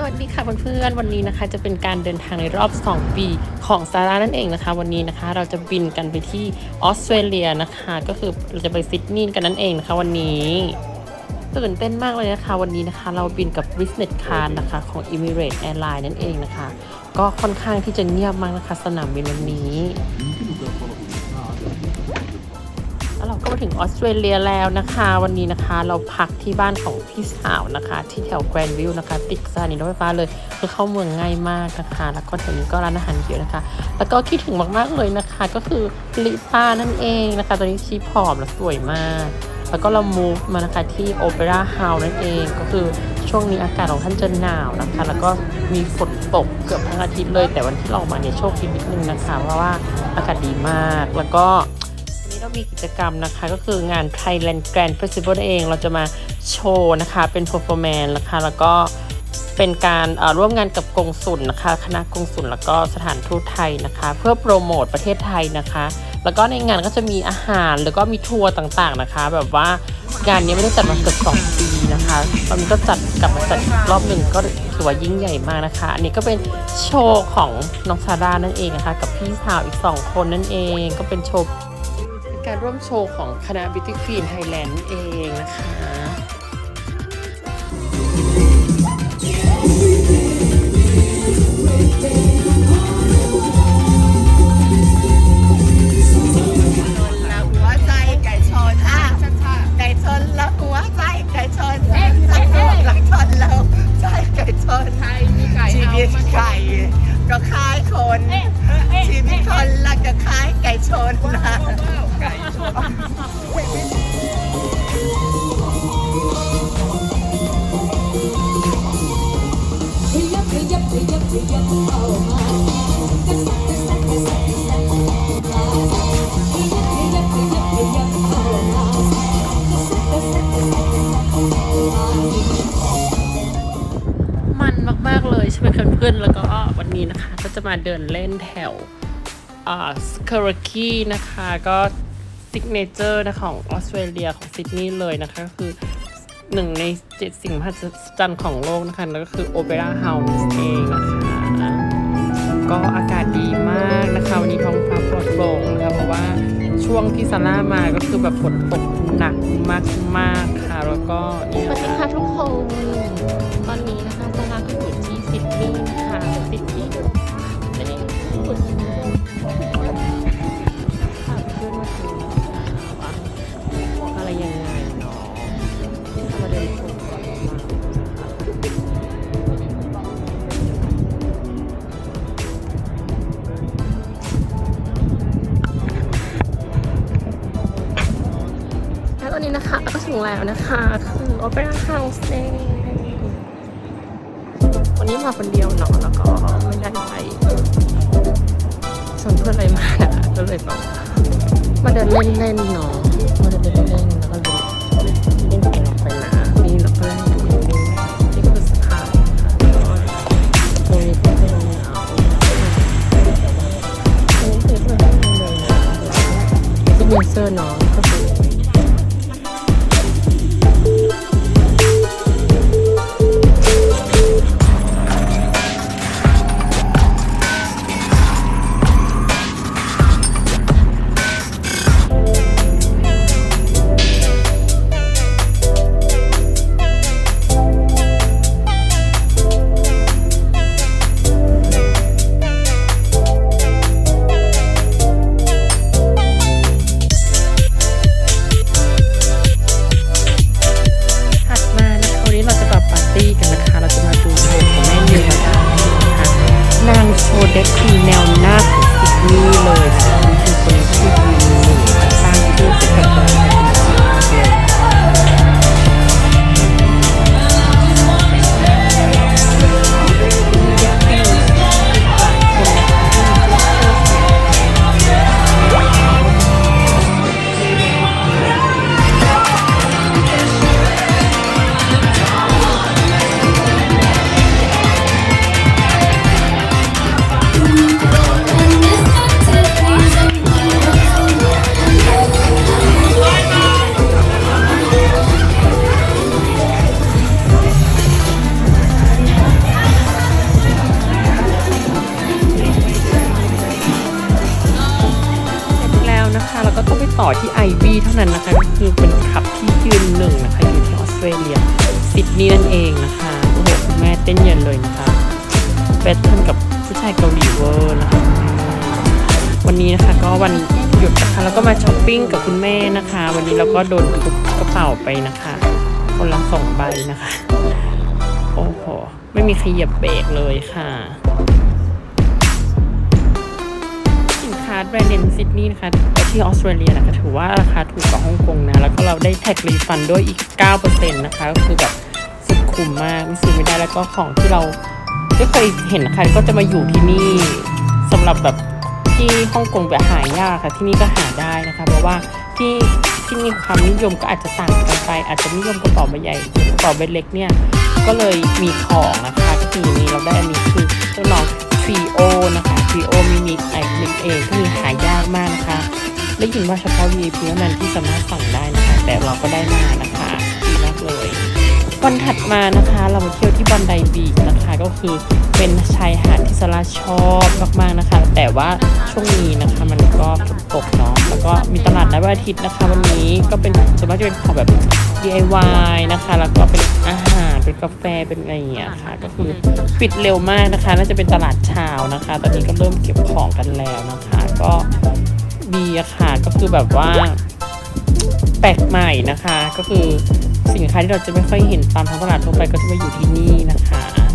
สวัสดีค่ะเพื่อนๆวันนี้นะคะจะเป็นการเดินทางในรอบ 2 ปีของซาร่านั่นเองนะคะ วันนี้นะคะเราจะบินกันไปที่ออสเตรเลียนะคะ ก็คือเราจะไปซิดนีย์กันนั่นเองนะคะ วันนี้ตื่นเต้นมากเลยนะคะ วันนี้นะคะ เราบินกับ Business Class นะคะของ Emirates Airline นั่นเองนะคะ ก็ค่อนข้างที่จะเงียบมากนะคะ สนามบินวันนี้ ถึงออสเตรเลียแล้วนะคะ วันนี้นะคะเราพักที่บ้านของพี่สาวนะคะ ที่แถวแกรนวิวนะคะ ติดสถานีรถไฟฟ้าเลยคือเข้าเมืองง่ายมากนะคะ แล้วก็แถวนี้ก็ร้านอาหารเยอะนะคะ แล้วก็คิดถึงมากๆเลยนะคะ ก็คือลิต้านั่นเองนะคะ ตอนนี้ชีผอมและสวยมาก แล้วก็เรา move มานะคะที่โอเปร่าเฮาส์นั่นเองก็คือช่วงนี้อากาศของท่านจะหนาวนะคะ แล้วก็มีฝนตกเกือบทั้งอาทิตย์เลย แต่วันที่เรามาเนี่ยโชคดีนิดนึงนะคะ เพราะว่าอากาศดีมากแล้วก็ วันนี้เรามีกิจกรรมนะคะ ก็คืองาน Thailand Grand Festival เอง เราจะมาโชว์นะคะ เป็น performance นะคะ แล้วก็เป็นการร่วมงานกับกงสุลนะคะ คณะกงสุลแล้วก็สถานทูตไทยนะคะ เพื่อโปรโมทประเทศไทยนะคะ แล้วก็ในงานก็จะมีอาหารแล้วก็มีทัวร์ต่างๆนะคะ แบบว่างานนี้ไม่ได้จัดมาเกือบ2ปีนะคะตอนนี้ก็จัดกลับมาจัดอีกรอบหนึ่งก็ถือว่ายิ่งใหญ่มากนะคะ อันนี้ก็เป็นโชว์ของน้องซาร่านั่นเองนะคะ กับพี่สาวอีกสองคนนั่นเอง ก็เป็นโชว์ การร่วมโชว์ของคณะ Beauty Queen Thailand เองนะคะละ เพื่อนๆ แล้วก็วันนี้นะคะ ก็จะมาเดินเล่นแถวอ่าสคาราคีนะคะ ก็ซิกเนเจอร์นะของออสเตรเลียของซิดนีย์เลยนะคะก็คือหนึ่งในเจ็ดสิ่งมหัศจรรย์ของโลกนะคะนั่นก็คือโอเปร่าเฮาส์เองนะคะก็อากาศดีมากนะคะ วันนี้ท้องฟ้าปลอดโปร่งนะคะ เพราะว่าช่วงที่ซาร่ามาก็คือแบบฝนตกหนักมากๆค่ะ แล้วก็นี่สวัสดีค่ะทุกคน ตอนนี้ นี้นะคะ ก็ถึงแล้วนะคะ คือโอเปร่าเฮาส์เองวันนี้มาคนเดียวเนาะแล้วก็ไม่ได้ไปชวนเพื่อนอะไรมานะคะก็เลยแบบมาเดินเล่นๆเนาะมาเดินเล่นๆแล้วก็เดินเล่นเก่งออกไปนะนี่เราก็เล่นดูนี่ก็คือสะพานนะคะตรงนี้ก็เป็นเอาอันนี้คือเพื่อนๆเลยนะซิกเนเจอร์เนาะก็คือ นางโชว์เด็กคือแนวหน้าของซิดนีย์เลยนะคะคือคนที่ยืนหนึ่งสร้างชื่อเสียงกับ ต่อที่ไอวีเท่านั้นนะคะก็คือเป็นขับที่ยืนหนึ่งนะคะอยู่ที่ออสเตรเลียซิดนีย์นั่นเองนะคะโอ้โหคุณแม่เต้นเย็นเลยนะคะเบทเทิลกับผู้ชายเกาหลีเวอร์นะคะวันนี้นะคะก็วันหยุดนะคะแล้วก็มาช้อปปิ้งกับคุณแม่นะคะ วันนี้เราก็โดนทุบกระเป๋าไปนะคะคนละสองใบนะคะ โอ้โหไม่มีใครเหยียบเบรกเลยค่ะ สินค้าแบรนด์เนมซิดนีย์นะคะที่ออสเตรเลียนะคะถือว่าราคาถูกกว่าฮ่องกงนะ แล้วก็เราได้แท็กรีฟันด้วยอีก 9%นะคะ ก็คือแบบสุดคุ้มมากไม่ซื้อไม่ได้แล้วก็ของที่เราไม่เคยเห็นนะคะก็จะมาอยู่ที่นี่สำหรับแบบที่ฮ่องกงแบบหายากค่ะที่นี่ก็หาได้นะคะ เพราะว่าที่ที่มีความนิยมก็อาจจะต่างกันไป อาจจะนิยมกระเป๋าใบใหญ่กระเป๋าใบเล็กเนี่ยก็เลยมีของนะคะก็คือนี้เราได้อันนี้คือเจ้าน้อง ทรีโอนะคะฟรีโอมินิไอคลิกเองก็มีหายากมากนะคะ ได้ยินว่าเฉพาะ VIP เท่านั้นที่สามารถสั่งได้นะคะ แต่เราก็ได้มานะคะ วันถัดมานะคะเรามาเที่ยวที่บันไดบีชนะคะก็คือเป็นชายหาดที่ซาร่าชอบมากๆนะคะ แต่ว่าช่วงนี้นะคะมันก็ฝนตกเนาะแล้วก็มีตลาดนัดวันอาทิตย์นะคะ วันนี้ก็เป็นส่วนมากจะเป็นของแบบ DIY นะคะ แล้วก็เป็นอาหารเป็นกาแฟเป็นอะไรอย่างเงี้ยค่ะ ก็คือปิดเร็วมากนะคะน่าจะเป็นตลาดเช้านะคะ ตอนนี้ก็เริ่มเก็บของกันแล้วนะคะ ก็ดีอะค่ะก็คือแบบว่า แปลกใหม่นะคะ ก็คือสินค้าที่เราจะไม่ค่อยเห็นตามท้องตลาดทั่วไปก็จะมาอยู่ที่นี่นะคะ